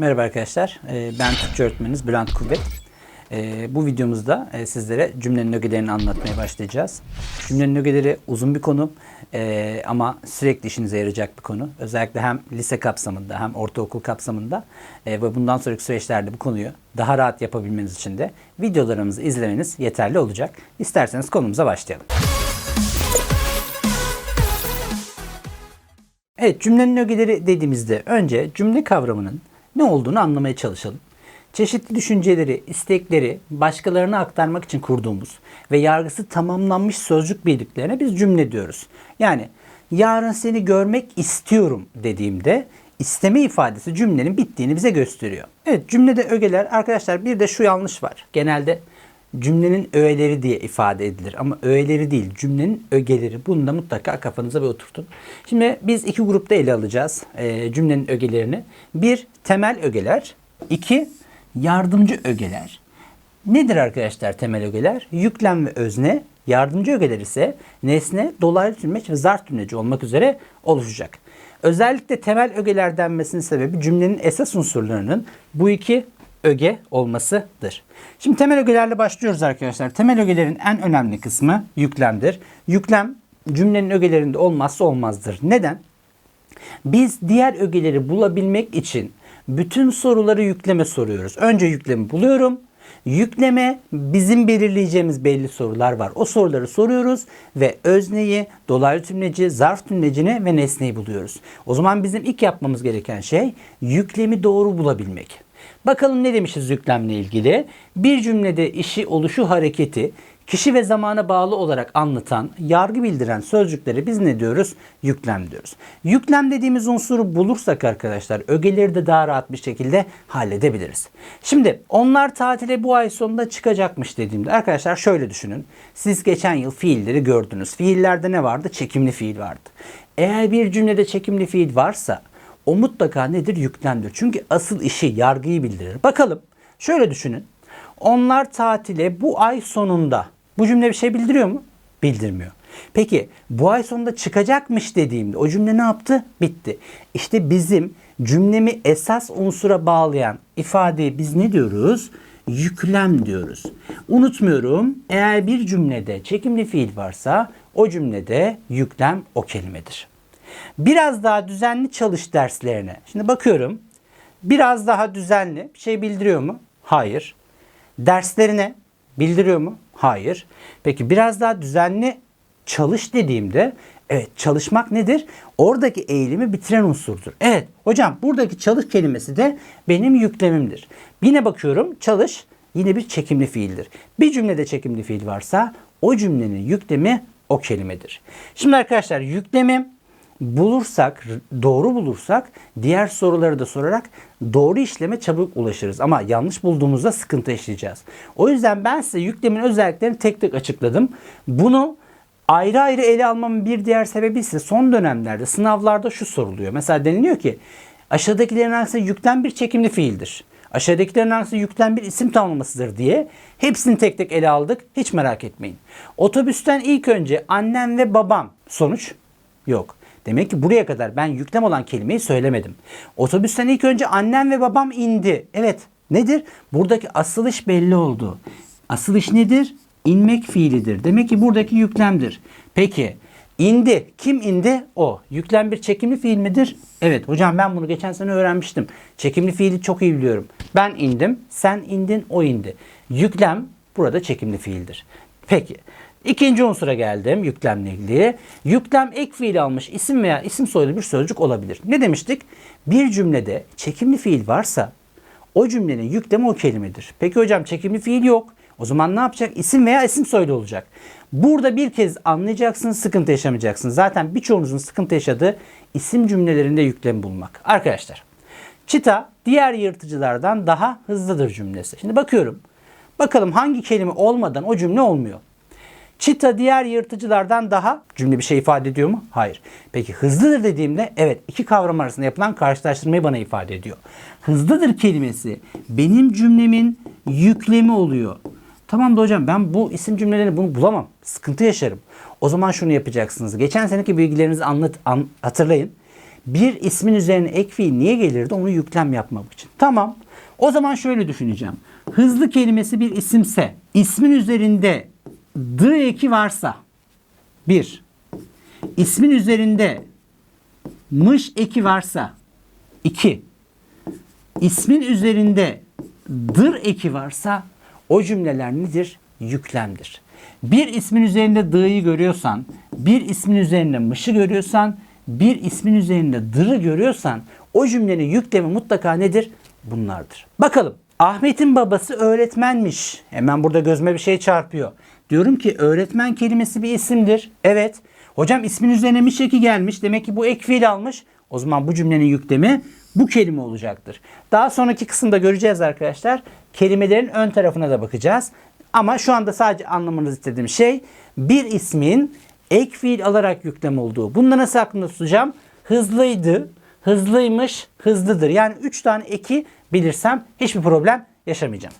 Merhaba arkadaşlar. Ee, Ben Türkçe öğretmeniniz Bülent Kuvvet. Ee, Bu videomuzda e, sizlere cümlenin ögelerini anlatmaya başlayacağız. Cümlenin ögeleri uzun bir konu e, ama sürekli işinize yarayacak bir konu. Özellikle hem lise kapsamında hem ortaokul kapsamında e, ve bundan sonraki süreçlerde bu konuyu daha rahat yapabilmeniz için de videolarımızı izlemeniz yeterli olacak. İsterseniz konumuza başlayalım. Evet cümlenin ögeleri dediğimizde önce cümle kavramının ne olduğunu anlamaya çalışalım. Çeşitli düşünceleri, istekleri başkalarına aktarmak için kurduğumuz ve yargısı tamamlanmış sözcük birliklerine biz cümle diyoruz. Yani yarın seni görmek istiyorum dediğimde isteme ifadesi cümlenin bittiğini bize gösteriyor. Evet cümlede ögeler arkadaşlar bir de şu yanlış var. Genelde cümlenin öğeleri diye ifade edilir. Ama öğeleri değil, cümlenin ögeleri. Bunu da mutlaka kafanıza bir oturtun. Şimdi biz iki grupta ele alacağız e, cümlenin ögelerini. Bir, temel ögeler. iki yardımcı ögeler. Nedir arkadaşlar temel ögeler? Yüklem ve özne. Yardımcı ögeler ise nesne, dolaylı tümleç ve zarf tümleci olmak üzere oluşacak. Özellikle temel ögeler denmesinin sebebi cümlenin esas unsurlarının bu iki öge olmasıdır. Şimdi temel ögelerle başlıyoruz arkadaşlar. Temel ögelerin en önemli kısmı yüklemdir. Yüklem cümlenin ögelerinde olmazsa olmazdır. Neden? Biz diğer ögeleri bulabilmek için bütün soruları yükleme soruyoruz. Önce yüklemi buluyorum. Yükleme bizim belirleyeceğimiz belli sorular var. O soruları soruyoruz ve özneyi, dolaylı tümleci, zarf tümlecini ve nesneyi buluyoruz. O zaman bizim ilk yapmamız gereken şey yüklemi doğru bulabilmek. Bakalım ne demişiz yüklemle ilgili? Bir cümlede işi, oluşu, hareketi kişi ve zamana bağlı olarak anlatan, yargı bildiren sözcükleri biz ne diyoruz? Yüklem diyoruz. Yüklem dediğimiz unsuru bulursak arkadaşlar ögeleri de daha rahat bir şekilde halledebiliriz. Şimdi onlar tatile bu ay sonunda çıkacakmış dediğimde arkadaşlar şöyle düşünün. Siz geçen yıl fiilleri gördünüz. Fiillerde ne vardı? Çekimli fiil vardı. Eğer bir cümlede çekimli fiil varsa o mutlaka nedir? Yüklemdir. Çünkü asıl işi, yargıyı bildirir. Bakalım şöyle düşünün. Onlar tatile bu ay sonunda. Bu cümle bir şey bildiriyor mu? Bildirmiyor. Peki bu ay sonunda çıkacakmış dediğimde o cümle ne yaptı? Bitti. İşte bizim cümlemi esas unsura bağlayan ifadeyi biz ne diyoruz? Yüklem diyoruz. Unutmuyorum eğer bir cümlede çekimli fiil varsa o cümlede yüklem o kelimedir. Biraz daha düzenli çalış derslerine. Şimdi bakıyorum. Biraz daha düzenli bir şey bildiriyor mu? Hayır. Derslerine bildiriyor mu? Hayır. Peki biraz daha düzenli çalış dediğimde evet çalışmak nedir? Oradaki eğilimi bitiren unsurdur. Evet hocam buradaki çalış kelimesi de benim yüklemimdir. Yine bakıyorum çalış yine bir çekimli fiildir. Bir cümlede çekimli fiil varsa o cümlenin yüklemi o kelimedir. Şimdi arkadaşlar yüklemim bulursak, doğru bulursak diğer soruları da sorarak doğru işleme çabuk ulaşırız. Ama yanlış bulduğumuzda sıkıntı yaşayacağız. O yüzden ben size yüklemin özelliklerini tek tek açıkladım. Bunu ayrı ayrı ele almamın bir diğer sebebi ise son dönemlerde sınavlarda şu soruluyor. Mesela deniliyor ki aşağıdakilerin hangisi yüklem bir çekimli fiildir. Aşağıdakilerin hangisi yüklem bir isim tamlamasıdır diye hepsini tek tek ele aldık. Hiç merak etmeyin. Otobüsten ilk önce annem ve babam sonuç yok. Demek ki buraya kadar ben yüklem olan kelimeyi söylemedim. Otobüsten ilk önce annem ve babam indi. Evet nedir? Buradaki asıl iş belli oldu. Asıl iş nedir? İnmek fiilidir. Demek ki buradaki yüklemdir. Peki indi. Kim indi? O. Yüklem bir çekimli fiil midir? Evet hocam ben bunu geçen sene öğrenmiştim. Çekimli fiili çok iyi biliyorum. Ben indim, sen indin, o indi. Yüklem burada çekimli fiildir. Peki. İkinci unsura geldim yüklemle ilgili. Yüklem ek fiil almış isim veya isim soyadı bir sözcük olabilir. Ne demiştik? Bir cümlede çekimli fiil varsa o cümlenin yüklemi o kelimedir. Peki hocam çekimli fiil yok. O zaman ne yapacak? İsim veya isim soyadı olacak. Burada bir kez anlayacaksınız, sıkıntı yaşamayacaksınız. Zaten birçoğunuzun sıkıntı yaşadığı isim cümlelerinde yüklem bulmak. Arkadaşlar, çita diğer yırtıcılardan daha hızlıdır cümlesi. Şimdi bakıyorum. Bakalım hangi kelime olmadan o cümle olmuyor. Çita diğer yırtıcılardan daha cümle bir şey ifade ediyor mu? Hayır. Peki hızlıdır dediğimde evet iki kavram arasında yapılan karşılaştırmayı bana ifade ediyor. Hızlıdır kelimesi benim cümlemin yüklemi oluyor. Tamam da hocam ben bu isim cümlelerini bunu bulamam. Sıkıntı yaşarım. O zaman şunu yapacaksınız. Geçen seneki bilgilerinizi anlat, an, hatırlayın. Bir ismin üzerine ek fiil niye gelirdi? Onu yüklem yapmak için. Tamam. O zaman şöyle düşüneceğim. Hızlı kelimesi bir isimse, ismin üzerinde d eki varsa, bir, ismin üzerinde mış eki varsa, iki, ismin üzerinde dır eki varsa o cümleler nedir? Yüklemdir. Bir ismin üzerinde dığ'yı görüyorsan, bir ismin üzerinde mışı görüyorsan, bir ismin üzerinde dırı görüyorsan o cümlenin yüklemi mutlaka nedir? Bunlardır. Bakalım. Ahmet'in babası öğretmenmiş. Hemen burada gözüme bir şey çarpıyor. Diyorum ki öğretmen kelimesi bir isimdir. Evet. Hocam ismin üzerine miş eki gelmiş. Demek ki bu ek fiil almış. O zaman bu cümlenin yüklemi bu kelime olacaktır. Daha sonraki kısımda göreceğiz arkadaşlar. Kelimelerin ön tarafına da bakacağız. Ama şu anda sadece anlamanızı istediğim şey bir ismin ek fiil alarak yüklem olduğu. Bunu nasıl aklımda tutacağım? Hızlıydı, hızlıymış, hızlıdır. Yani 3 tane eki bilirsem hiçbir problem yaşamayacağım.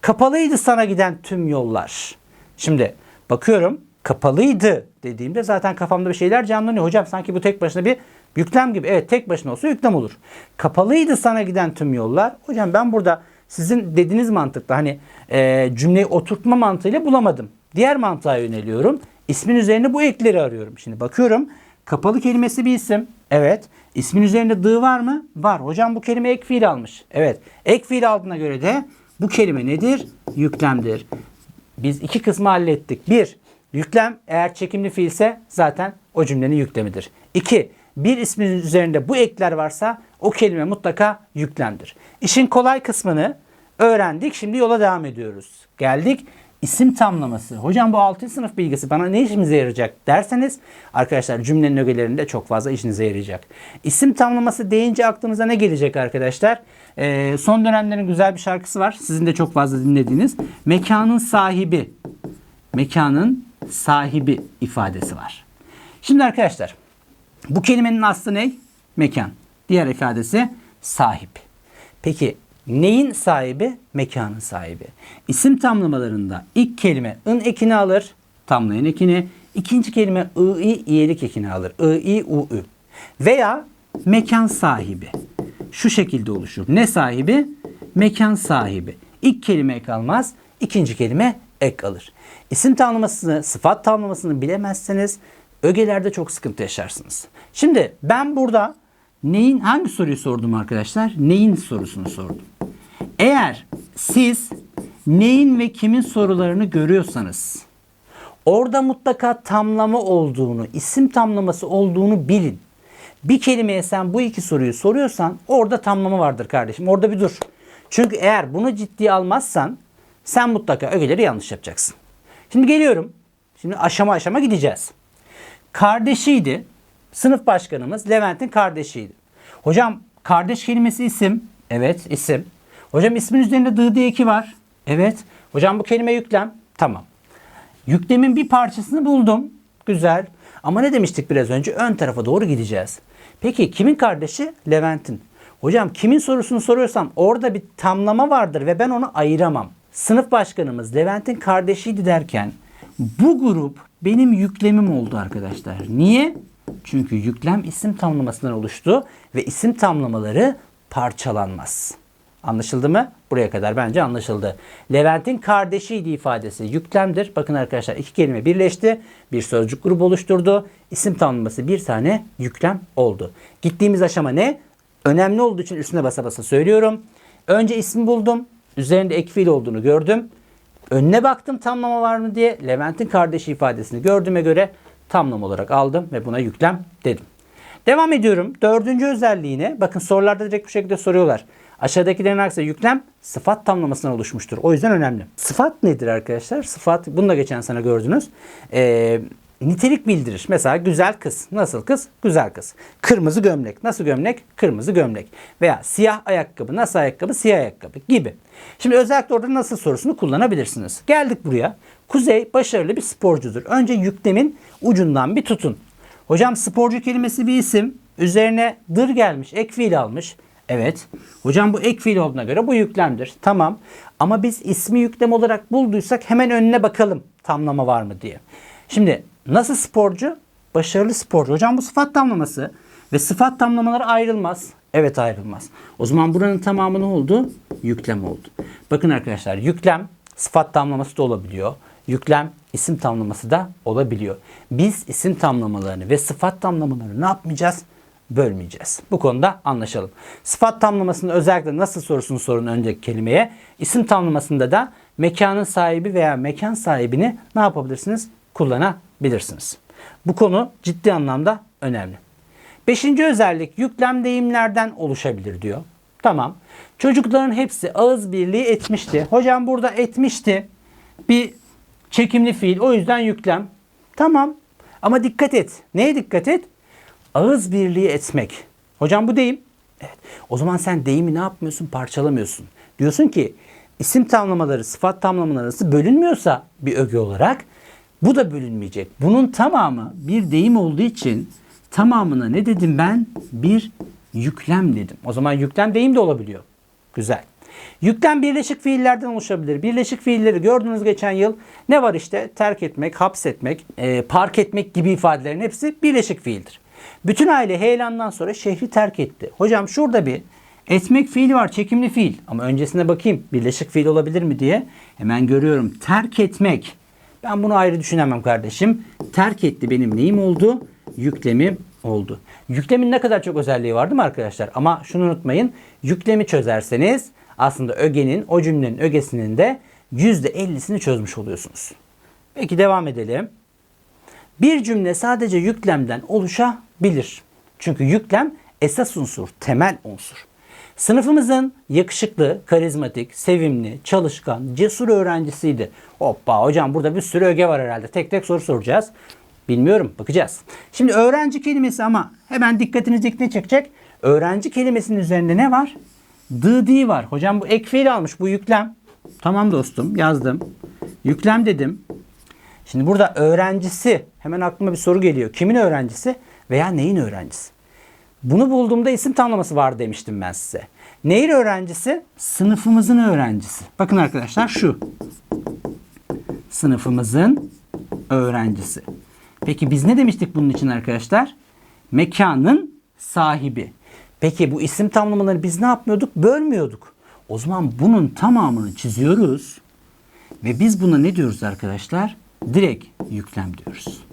Kapalıydı sana giden tüm yollar. Şimdi bakıyorum kapalıydı dediğimde zaten kafamda bir şeyler canlanıyor. Hocam sanki bu tek başına bir yüklem gibi. Evet tek başına olsa yüklem olur. Kapalıydı sana giden tüm yollar. Hocam ben burada sizin dediğiniz mantıkla hani e, cümleyi oturtma mantığıyla bulamadım. Diğer mantığa yöneliyorum. İsmin üzerine bu ekleri arıyorum. Şimdi bakıyorum. Kapalı kelimesi bir isim. Evet. İsmin üzerinde dı var mı? Var. Hocam bu kelime ek fiil almış. Evet. Ek fiil aldığına göre de bu kelime nedir? Yüklemdir. Biz iki kısmı hallettik. Bir, yüklem eğer çekimli fiilse zaten o cümlenin yüklemidir. İki, bir ismin üzerinde bu ekler varsa o kelime mutlaka yüklemdir. İşin kolay kısmını öğrendik. Şimdi yola devam ediyoruz. Geldik isim tamlaması. Hocam bu 6. sınıf bilgisi bana ne işimize yarayacak derseniz arkadaşlar cümlenin ögelerinde çok fazla işinize yarayacak. İsim tamlaması deyince aklınıza ne gelecek arkadaşlar? Ee, son dönemlerin güzel bir şarkısı var. Sizin de çok fazla dinlediğiniz. Mekanın sahibi. Mekanın sahibi ifadesi var. Şimdi arkadaşlar bu kelimenin aslı ne? Mekan. Diğer ifadesi sahip. Peki neyin sahibi? Mekanın sahibi. İsim tamlamalarında ilk kelime ın ekini alır. Tamlayan ekini. İkinci kelime ı, i, iyelik ekini alır. I, i, u, ü. Veya mekan sahibi. Şu şekilde oluşur. Ne sahibi? Mekan sahibi. İlk kelime ek almaz. ikinci kelime ek alır. İsim tamlamasını, sıfat tamlamasını bilemezseniz ögelerde çok sıkıntı yaşarsınız. Şimdi ben burada neyin hangi soruyu sordum arkadaşlar? Neyin sorusunu sordum. Eğer siz neyin ve kimin sorularını görüyorsanız orada mutlaka tamlama olduğunu, isim tamlaması olduğunu bilin. Bir kelimeye sen bu iki soruyu soruyorsan orada tamlama vardır kardeşim. Orada bir dur. Çünkü eğer bunu ciddiye almazsan sen mutlaka ögeleri yanlış yapacaksın. Şimdi geliyorum. Şimdi aşama aşama gideceğiz. Kardeşiydi. Sınıf başkanımız Levent'in kardeşiydi. Hocam kardeş kelimesi isim. Evet isim. Hocam ismin üzerinde dı diye eki var. Evet. Hocam bu kelime yüklem. Tamam. Yüklemin bir parçasını buldum. Güzel. Ama ne demiştik biraz önce? Ön tarafa doğru gideceğiz. Peki kimin kardeşi? Levent'in. Hocam kimin sorusunu soruyorsam orada bir tamlama vardır ve ben onu ayıramam. Sınıf başkanımız Levent'in kardeşiydi derken bu grup benim yüklemim oldu arkadaşlar. Niye? Çünkü yüklem isim tamlamasından oluştu ve isim tamlamaları parçalanmaz. Anlaşıldı mı? Buraya kadar bence anlaşıldı. Levent'in kardeşiydi ifadesi yüklemdir. Bakın arkadaşlar iki kelime birleşti. Bir sözcük grubu oluşturdu. İsim tamlaması bir tane yüklem oldu. Gittiğimiz aşama ne? Önemli olduğu için üstüne basa basa söylüyorum. Önce ismi buldum. Üzerinde ek fiil olduğunu gördüm. Önüne baktım tamlama var mı diye. Levent'in kardeşi ifadesini gördüğüme göre tamlama olarak aldım ve buna yüklem dedim. Devam ediyorum. Dördüncü özelliğine bakın sorularda direkt bu şekilde soruyorlar. Aşağıdakilerin aksine yüklem sıfat tamlamasından oluşmuştur. O yüzden önemli. Sıfat nedir arkadaşlar? Sıfat bunu da geçen sene gördünüz. Ee, nitelik bildirir. Mesela güzel kız. Nasıl kız? Güzel kız. Kırmızı gömlek. Nasıl gömlek? Kırmızı gömlek. Veya siyah ayakkabı. Nasıl ayakkabı? Siyah ayakkabı gibi. Şimdi özellikle orada nasıl sorusunu kullanabilirsiniz. Geldik buraya. Kuzey başarılı bir sporcudur. Önce yüklemin ucundan bir tutun. Hocam sporcu kelimesi bir isim. Üzerine dır gelmiş. Ek fiil almış. Evet. Hocam bu ek fiil olduğuna göre bu yüklemdir. Tamam. Ama biz ismi yüklem olarak bulduysak hemen önüne bakalım tamlama var mı diye. Şimdi nasıl sporcu? Başarılı sporcu. Hocam bu sıfat tamlaması. Ve sıfat tamlamaları ayrılmaz. Evet ayrılmaz. O zaman buranın tamamı ne oldu? Yüklem oldu. Bakın arkadaşlar yüklem sıfat tamlaması da olabiliyor. Yüklem isim tamlaması da olabiliyor. Biz isim tamlamalarını ve sıfat tamlamalarını ne yapmayacağız? Bölmeyeceğiz. Bu konuda anlaşalım. Sıfat tamlamasında özellikle nasıl sorusunu sorun önceki kelimeye. İsim tamlamasında da mekanın sahibi veya mekan sahibini ne yapabilirsiniz? Kullanabilirsiniz. Bu konu ciddi anlamda önemli. Beşinci özellik yüklem deyimlerden oluşabilir diyor. Tamam. Çocukların hepsi ağız birliği etmişti. Hocam burada etmişti. Bir çekimli fiil. O yüzden yüklem. Tamam. Ama dikkat et. Neye dikkat et? Ağız birliği etmek. Hocam bu deyim. Evet. O zaman sen deyimi ne yapmıyorsun? Parçalamıyorsun. Diyorsun ki isim tamlamaları, sıfat tamlamaları arası bölünmüyorsa bir öge olarak bu da bölünmeyecek. Bunun tamamı bir deyim olduğu için tamamına ne dedim ben? Bir yüklem dedim. O zaman yüklem deyim de olabiliyor. Güzel. Yüklem birleşik fiillerden oluşabilir. Birleşik fiilleri gördüğünüz geçen yıl ne var işte? Terk etmek, hapsetmek, e, park etmek gibi ifadelerin hepsi birleşik fiildir. Bütün aile heyelandan sonra şehri terk etti. Hocam şurada bir etmek fiili var, çekimli fiil. Ama öncesine bakayım birleşik fiil olabilir mi diye. Hemen görüyorum. Terk etmek. Ben bunu ayrı düşünemem kardeşim. Terk etti benim neyim oldu? Yüklemim oldu. Yüklemin ne kadar çok özelliği var değil mi arkadaşlar? Ama şunu unutmayın. Yüklemi çözerseniz aslında ögenin, o cümlenin ögesinin de %50'sini çözmüş oluyorsunuz. Peki devam edelim. Bir cümle sadece yüklemden oluşabilir. Çünkü yüklem esas unsur, temel unsur. Sınıfımızın yakışıklı, karizmatik, sevimli, çalışkan, cesur öğrencisiydi. Hoppa hocam burada bir sürü öge var herhalde. Tek tek soru soracağız. Bilmiyorum bakacağız. Şimdi öğrenci kelimesi ama hemen dikkatinizi ne çekecek? Öğrenci kelimesinin üzerinde ne var? Dı var. Hocam bu ek fiil almış. Bu yüklem. Tamam dostum yazdım. Yüklem dedim. Şimdi burada öğrencisi hemen aklıma bir soru geliyor. Kimin öğrencisi veya neyin öğrencisi? Bunu bulduğumda isim tamlaması var demiştim ben size. Neyin öğrencisi? Sınıfımızın öğrencisi. Bakın arkadaşlar şu. Sınıfımızın öğrencisi. Peki biz ne demiştik bunun için arkadaşlar? Mekanın sahibi. Peki bu isim tamlamaları biz ne yapmıyorduk? Bölmüyorduk. O zaman bunun tamamını çiziyoruz. Ve biz buna ne diyoruz arkadaşlar? Direkt yüklem diyoruz.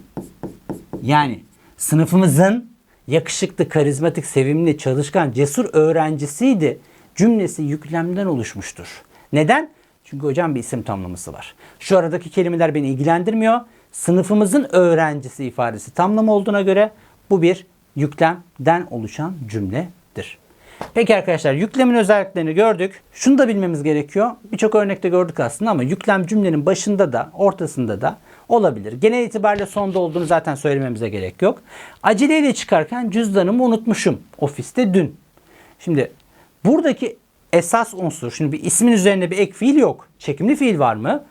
Yani sınıfımızın yakışıklı, karizmatik, sevimli, çalışkan, cesur öğrencisiydi. Cümlesi yüklemden oluşmuştur. Neden? Çünkü hocam bir isim tamlaması var. Şu aradaki kelimeler beni ilgilendirmiyor. Sınıfımızın öğrencisi ifadesi tamlama olduğuna göre bu bir yüklemden oluşan cümledir. Peki arkadaşlar yüklemin özelliklerini gördük. Şunu da bilmemiz gerekiyor. Birçok örnekte gördük aslında ama yüklem cümlenin başında da ortasında da olabilir. Genel itibariyle sonda olduğunu zaten söylememize gerek yok. Aceleyle çıkarken cüzdanımı unutmuşum ofiste dün. Şimdi buradaki esas unsur, şimdi bir ismin üzerinde bir ek fiil yok. Çekimli fiil var mı?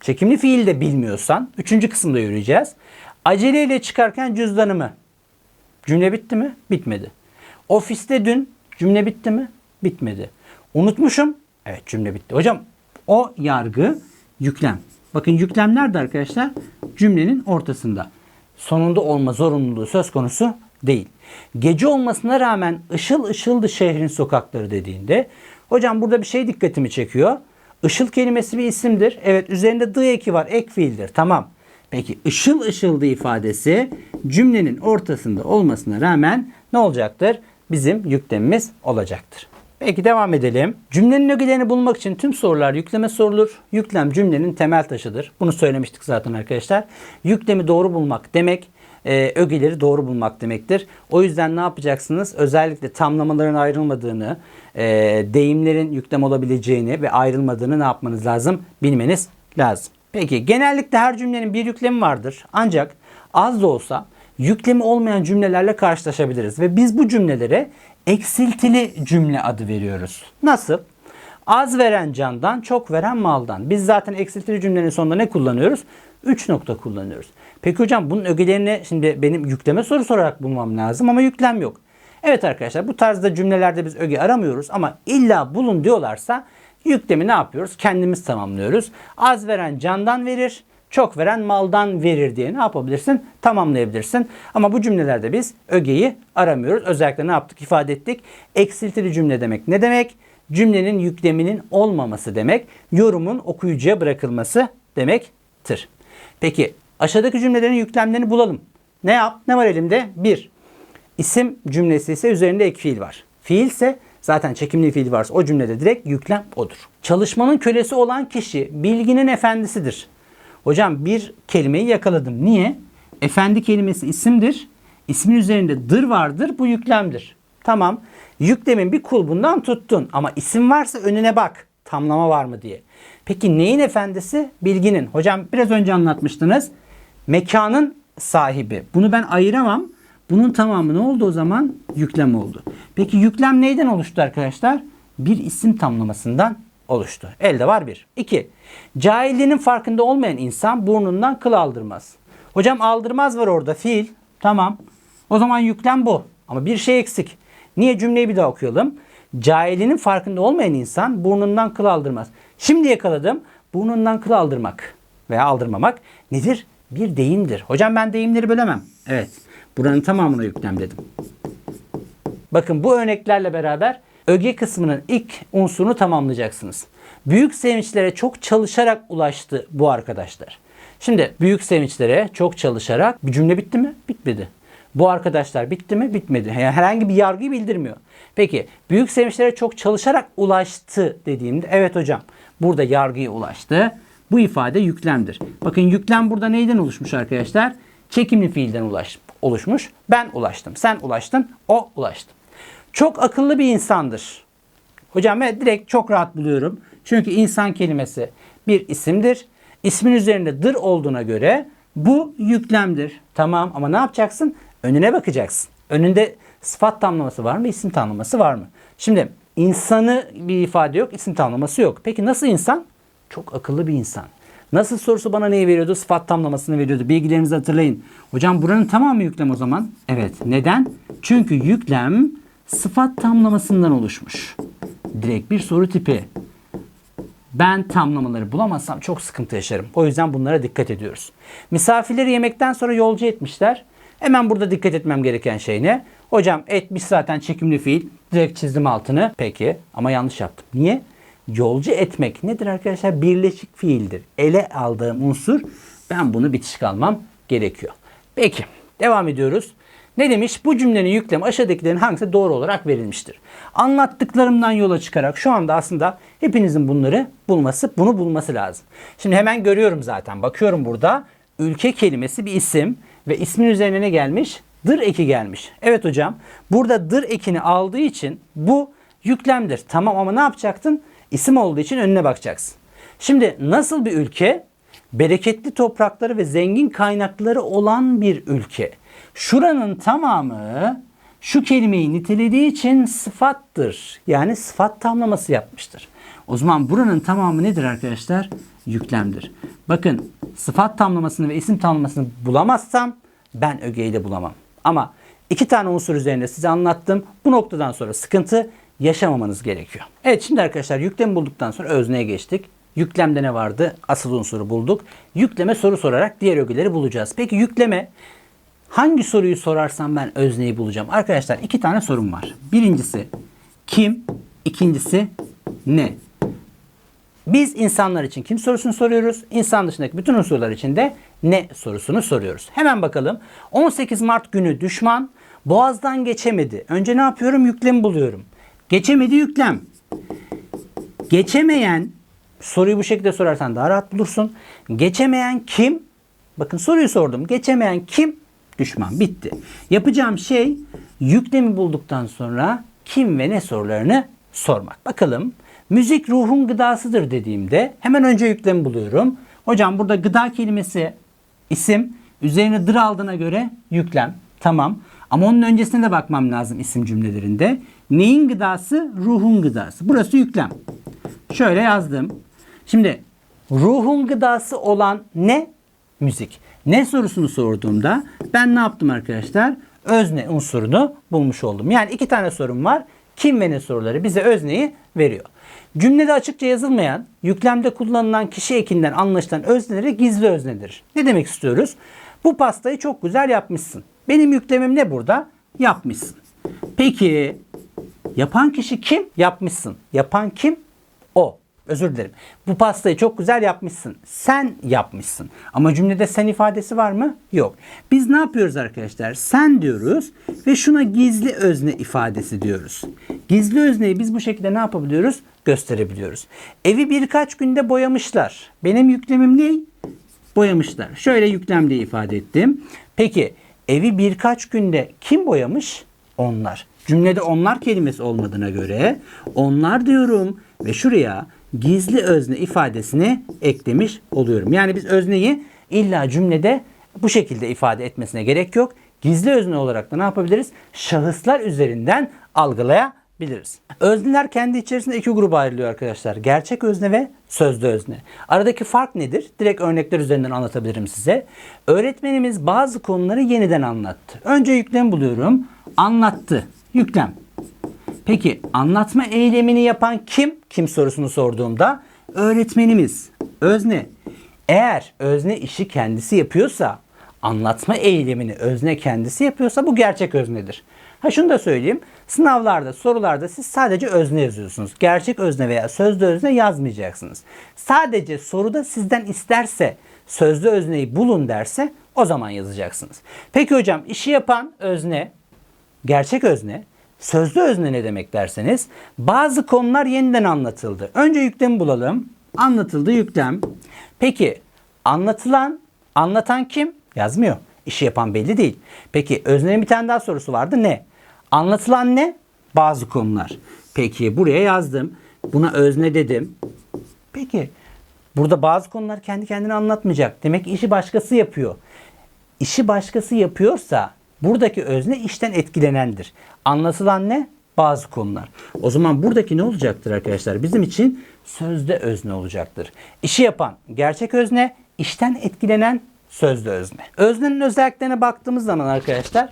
Çekimli fiil de bilmiyorsan üçüncü kısımda yürüyeceğiz. Aceleyle çıkarken cüzdanımı. Cümle bitti mi? Bitmedi. Ofiste dün cümle bitti mi? Bitmedi. Unutmuşum. Evet cümle bitti. Hocam o yargı yüklem. Bakın yüklem nerede arkadaşlar? Cümlenin ortasında. Sonunda olma zorunluluğu söz konusu değil. Gece olmasına rağmen ışıl ışıldı şehrin sokakları dediğinde hocam burada bir şey dikkatimi çekiyor. Işıl kelimesi bir isimdir. Evet üzerinde dı eki var. Ek fiildir. Tamam. Peki ışıl ışıldı ifadesi cümlenin ortasında olmasına rağmen ne olacaktır? Bizim yüklemimiz olacaktır. Peki devam edelim. Cümlenin ögelerini bulmak için tüm sorular yükleme sorulur. Yüklem cümlenin temel taşıdır. Bunu söylemiştik zaten arkadaşlar. Yüklemi doğru bulmak demek e, ögeleri doğru bulmak demektir. O yüzden ne yapacaksınız? Özellikle tamlamaların ayrılmadığını, e, deyimlerin yüklem olabileceğini ve ayrılmadığını ne yapmanız lazım? Bilmeniz lazım. Peki genellikle her cümlenin bir yüklemi vardır. Ancak az da olsa yüklemi olmayan cümlelerle karşılaşabiliriz. Ve biz bu cümlelere eksiltili cümle adı veriyoruz. Nasıl? Az veren candan, çok veren maldan. Biz zaten eksiltili cümlenin sonunda ne kullanıyoruz? 3 nokta kullanıyoruz. Peki hocam bunun ögelerini şimdi benim yükleme soru sorarak bulmam lazım ama yüklem yok. Evet arkadaşlar bu tarzda cümlelerde biz öge aramıyoruz ama illa bulun diyorlarsa yüklemi ne yapıyoruz? Kendimiz tamamlıyoruz. Az veren candan verir, çok veren maldan verir diye ne yapabilirsin? Tamamlayabilirsin. Ama bu cümlelerde biz ögeyi aramıyoruz. Özellikle ne yaptık? ifade ettik. Eksiltili cümle demek ne demek? Cümlenin yükleminin olmaması demek. Yorumun okuyucuya bırakılması demektir. Peki aşağıdaki cümlelerin yüklemlerini bulalım. Ne yap? Ne var elimde? 1. İsim cümlesi ise üzerinde ek fiil var. Fiil ise zaten çekimli fiil varsa o cümlede direkt yüklem odur. Çalışmanın kölesi olan kişi bilginin efendisidir. Hocam bir kelimeyi yakaladım. Niye? Efendi kelimesi isimdir. İsmin üzerinde dır vardır. Bu yüklemdir. Tamam. Yüklemin bir kulbundan tuttun ama isim varsa önüne bak. Tamlama var mı diye. Peki neyin efendisi? Bilginin. Hocam biraz önce anlatmıştınız. Mekanın sahibi. Bunu ben ayıramam. Bunun tamamı ne oldu o zaman? Yüklem oldu. Peki yüklem neyden oluştu arkadaşlar? Bir isim tamlamasından oluştu. Elde var bir. İki. Cahilliğinin farkında olmayan insan burnundan kıl aldırmaz. Hocam aldırmaz var orada fiil. Tamam. O zaman yüklem bu. Ama bir şey eksik. Niye cümleyi bir daha okuyalım? Cahilliğinin farkında olmayan insan burnundan kıl aldırmaz. Şimdi yakaladım. Burnundan kıl aldırmak veya aldırmamak nedir? Bir deyimdir. Hocam ben deyimleri bölemem. Evet. Buranın tamamına yüklem dedim. Bakın bu örneklerle beraber öge kısmının ilk unsurunu tamamlayacaksınız. Büyük sevinçlere çok çalışarak ulaştı bu arkadaşlar. Şimdi büyük sevinçlere çok çalışarak bir cümle bitti mi? Bitmedi. Bu arkadaşlar bitti mi? Bitmedi. Yani herhangi bir yargıyı bildirmiyor. Peki büyük sevinçlere çok çalışarak ulaştı dediğimde evet hocam burada yargıya ulaştı. Bu ifade yüklemdir. Bakın yüklem burada neyden oluşmuş arkadaşlar? Çekimli fiilden ulaş, oluşmuş. Ben ulaştım. Sen ulaştın. O ulaştı. Çok akıllı bir insandır. Hocam ben direkt çok rahat buluyorum. Çünkü insan kelimesi bir isimdir. İsmin üzerinde dır olduğuna göre bu yüklemdir. Tamam ama ne yapacaksın? Önüne bakacaksın. Önünde sıfat tamlaması var mı? isim tamlaması var mı? Şimdi insanı bir ifade yok, isim tamlaması yok. Peki nasıl insan? Çok akıllı bir insan. Nasıl sorusu bana neyi veriyordu? Sıfat tamlamasını veriyordu. Bilgilerinizi hatırlayın. Hocam buranın tamamı yüklem o zaman. Evet. Neden? Çünkü yüklem sıfat tamlamasından oluşmuş. Direkt bir soru tipi. Ben tamlamaları bulamazsam çok sıkıntı yaşarım. O yüzden bunlara dikkat ediyoruz. Misafirleri yemekten sonra yolcu etmişler. Hemen burada dikkat etmem gereken şey ne? Hocam etmiş zaten çekimli fiil. Direkt çizdim altını. Peki ama yanlış yaptım. Niye? Yolcu etmek nedir arkadaşlar? Birleşik fiildir. Ele aldığım unsur ben bunu bitişik almam gerekiyor. Peki devam ediyoruz. Ne demiş? Bu cümlenin yüklemi aşağıdakilerin hangisi doğru olarak verilmiştir? Anlattıklarımdan yola çıkarak şu anda aslında hepinizin bunları bulması, bunu bulması lazım. Şimdi hemen görüyorum zaten. Bakıyorum burada. Ülke kelimesi bir isim ve ismin üzerine ne gelmiş? Dır eki gelmiş. Evet hocam. Burada dır ekini aldığı için bu yüklemdir. Tamam ama ne yapacaktın? İsim olduğu için önüne bakacaksın. Şimdi nasıl bir ülke? Bereketli toprakları ve zengin kaynakları olan bir ülke. Şuranın tamamı şu kelimeyi nitelediği için sıfattır. Yani sıfat tamlaması yapmıştır. O zaman buranın tamamı nedir arkadaşlar? Yüklemdir. Bakın sıfat tamlamasını ve isim tamlamasını bulamazsam ben ögeyi de bulamam. Ama iki tane unsur üzerinde size anlattım. Bu noktadan sonra sıkıntı yaşamamanız gerekiyor. Evet şimdi arkadaşlar yüklemi bulduktan sonra özneye geçtik. Yüklemde ne vardı? Asıl unsuru bulduk. Yükleme soru sorarak diğer ögeleri bulacağız. Peki yükleme hangi soruyu sorarsam ben özneyi bulacağım? Arkadaşlar iki tane sorum var. Birincisi kim? İkincisi ne? Biz insanlar için kim sorusunu soruyoruz. İnsan dışındaki bütün unsurlar için de ne sorusunu soruyoruz. Hemen bakalım. 18 Mart günü düşman Boğaz'dan geçemedi. Önce ne yapıyorum? Yüklemi buluyorum. Geçemedi yüklem. Geçemeyen soruyu bu şekilde sorarsan daha rahat bulursun. Geçemeyen kim? Bakın soruyu sordum. Geçemeyen kim? Düşman. Bitti. Yapacağım şey yüklemi bulduktan sonra kim ve ne sorularını sormak. Bakalım. Müzik ruhun gıdasıdır dediğimde hemen önce yüklemi buluyorum. Hocam burada gıda kelimesi isim. Üzerine dır aldığına göre yüklem. Tamam. Ama onun öncesine de bakmam lazım isim cümlelerinde. Neyin gıdası? Ruhun gıdası. Burası yüklem. Şöyle yazdım. Şimdi ruhun gıdası olan ne? Müzik. Ne sorusunu sorduğumda ben ne yaptım arkadaşlar? Özne unsurunu bulmuş oldum. Yani iki tane sorum var. kim ve ne soruları bize özneyi veriyor. Cümlede açıkça yazılmayan, yüklemde kullanılan kişi ekinden anlaşılan özneleri gizli öznedir. Ne demek istiyoruz? Bu pastayı çok güzel yapmışsın. Benim yüklemim ne burada? Yapmışsın. Peki yapan kişi kim? Yapmışsın. Yapan kim? O. Özür dilerim. Bu pastayı çok güzel yapmışsın. Sen yapmışsın. Ama cümlede sen ifadesi var mı? Yok. Biz ne yapıyoruz arkadaşlar? Sen diyoruz ve şuna gizli özne ifadesi diyoruz. Gizli özneyi biz bu şekilde ne yapabiliyoruz? Gösterebiliyoruz. Evi birkaç günde boyamışlar. Benim yüklemim ne? Boyamışlar. Şöyle yüklemde ifade ettim. Peki evi birkaç günde kim boyamış? Onlar. Cümlede onlar kelimesi olmadığına göre onlar diyorum ve şuraya gizli özne ifadesini eklemiş oluyorum. Yani biz özneyi illa cümlede bu şekilde ifade etmesine gerek yok. Gizli özne olarak da ne yapabiliriz? Şahıslar üzerinden algılayabiliriz. Özneler kendi içerisinde iki gruba ayrılıyor arkadaşlar. Gerçek özne ve sözlü özne. Aradaki fark nedir? Direkt örnekler üzerinden anlatabilirim size. Öğretmenimiz bazı konuları yeniden anlattı. Önce yüklem buluyorum. Anlattı. Yüklem. Peki anlatma eylemini yapan kim? Kim sorusunu sorduğumda öğretmenimiz. Özne. Eğer özne işi kendisi yapıyorsa, anlatma eylemini özne kendisi yapıyorsa bu gerçek öznedir. Ha şunu da söyleyeyim. Sınavlarda, sorularda siz sadece özne yazıyorsunuz. Gerçek özne veya sözlü özne yazmayacaksınız. Sadece soruda sizden isterse sözlü özneyi bulun derse o zaman yazacaksınız. Peki hocam işi yapan özne gerçek özne, sözlü özne ne demek derseniz bazı konular yeniden anlatıldı. Önce yüklemi bulalım. Anlatıldı yüklem. Peki anlatılan, anlatan kim? Yazmıyor. İşi yapan belli değil. Peki öznenin bir tane daha sorusu vardı. Ne? Anlatılan ne? Bazı konular. Peki buraya yazdım. Buna özne dedim. Peki burada bazı konular kendi kendine anlatmayacak. Demek işi başkası yapıyor. İşi başkası yapıyorsa buradaki özne işten etkilenendir. Anlatılan ne? Bazı konular. O zaman buradaki ne olacaktır arkadaşlar? Bizim için sözde özne olacaktır. İşi yapan gerçek özne, işten etkilenen sözde özne. Öznenin özelliklerine baktığımız zaman arkadaşlar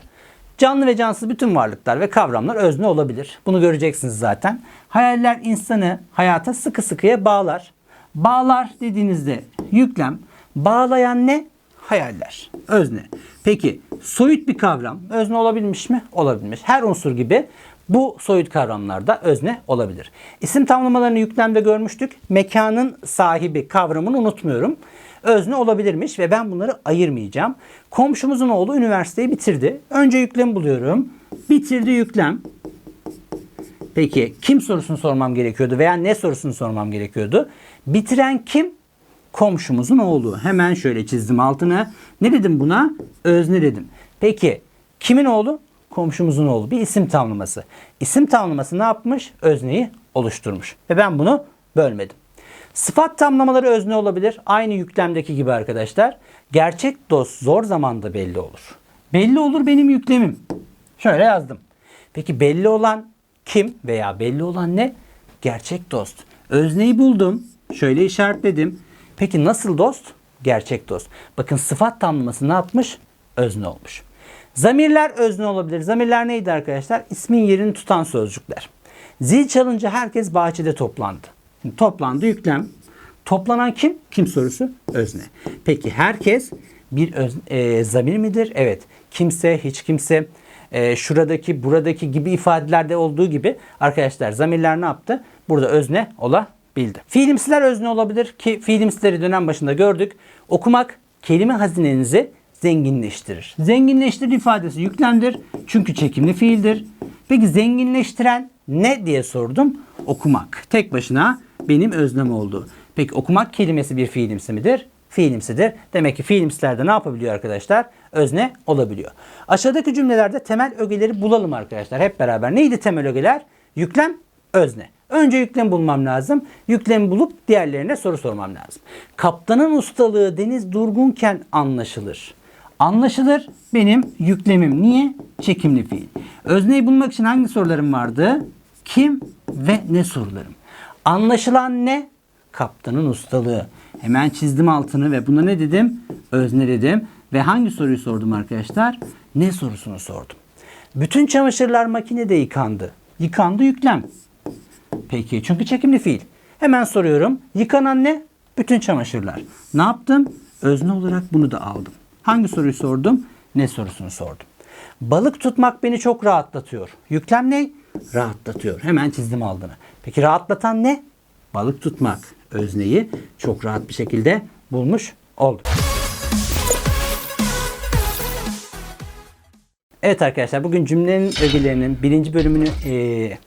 canlı ve cansız bütün varlıklar ve kavramlar özne olabilir. Bunu göreceksiniz zaten. Hayaller insanı hayata sıkı sıkıya bağlar. Bağlar dediğinizde yüklem. Bağlayan ne? Hayaller. Özne. Peki soyut bir kavram özne olabilmiş mi? Olabilmiş. Her unsur gibi bu soyut kavramlarda özne olabilir. İsim tamlamalarını yüklemde görmüştük. Mekanın sahibi kavramını unutmuyorum. Özne olabilirmiş ve ben bunları ayırmayacağım. Komşumuzun oğlu üniversiteyi bitirdi. Önce yüklem buluyorum. Bitirdi yüklem. Peki kim sorusunu sormam gerekiyordu veya ne sorusunu sormam gerekiyordu? Bitiren kim? Komşumuzun oğlu. Hemen şöyle çizdim altına. Ne dedim buna? Özne dedim. Peki kimin oğlu? Komşumuzun oğlu. Bir isim tamlaması. İsim tamlaması ne yapmış? Özneyi oluşturmuş. Ve ben bunu bölmedim. Sıfat tamlamaları özne olabilir. Aynı yüklemdeki gibi arkadaşlar. Gerçek dost zor zamanda belli olur. Belli olur benim yüklemim. Şöyle yazdım. Peki belli olan kim veya belli olan ne? Gerçek dost. Özneyi buldum. Şöyle işaretledim. Peki nasıl dost? Gerçek dost. Bakın sıfat tamlaması ne yapmış? Özne olmuş. Zamirler özne olabilir. Zamirler neydi arkadaşlar? İsmin yerini tutan sözcükler. Zil çalınca herkes bahçede toplandı. Şimdi toplandı yüklem. Toplanan kim? Kim sorusu? Özne. Peki herkes bir öz, e, zamir midir? Evet. Kimse, hiç kimse, e, şuradaki, buradaki gibi ifadelerde olduğu gibi arkadaşlar zamirler ne yaptı? Burada özne olabildi. Fiilimsiler özne olabilir ki fiilimsileri dönem başında gördük. Okumak kelime hazinenizi zenginleştirir. Zenginleştirir ifadesi yüklemdir. Çünkü çekimli fiildir. Peki zenginleştiren ne diye sordum? Okumak. Tek başına benim öznem oldu. Peki okumak kelimesi bir fiilimsi midir? Fiilimsidir. Demek ki fiilimsilerde ne yapabiliyor arkadaşlar? Özne olabiliyor. Aşağıdaki cümlelerde temel ögeleri bulalım arkadaşlar. Hep beraber. Neydi temel ögeler? Yüklem, özne. Önce yüklem bulmam lazım. Yüklemi bulup diğerlerine soru sormam lazım. Kaptanın ustalığı deniz durgunken anlaşılır. Anlaşılır benim yüklemim. Niye? Çekimli fiil. Özneyi bulmak için hangi sorularım vardı? Kim ve ne sorularım? Anlaşılan ne? Kaptanın ustalığı. Hemen çizdim altını ve buna ne dedim? Özne dedim. Ve hangi soruyu sordum arkadaşlar? Ne sorusunu sordum. Bütün çamaşırlar makinede yıkandı. Yıkandı yüklem. Peki çünkü çekimli fiil. Hemen soruyorum. Yıkanan ne? Bütün çamaşırlar. Ne yaptım? Özne olarak bunu da aldım. Hangi soruyu sordum? Ne sorusunu sordum. Balık tutmak beni çok rahatlatıyor. Yüklem ne? Rahatlatıyor. Hemen çizdim aldığını. Peki rahatlatan ne? Balık tutmak. Özneyi çok rahat bir şekilde bulmuş olduk. Evet arkadaşlar bugün cümlenin ögelerinin birinci bölümünü eee,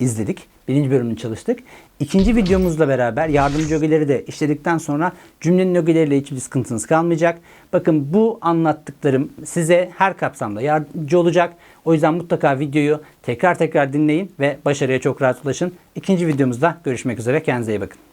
izledik. Birinci bölümünü çalıştık. İkinci videomuzla beraber yardımcı ögeleri de işledikten sonra cümlenin ögeleriyle hiçbir sıkıntınız kalmayacak. Bakın bu anlattıklarım size her kapsamda yardımcı olacak. O yüzden mutlaka videoyu tekrar tekrar dinleyin ve başarıya çok rahat ulaşın. İkinci videomuzda görüşmek üzere. Kendinize iyi bakın.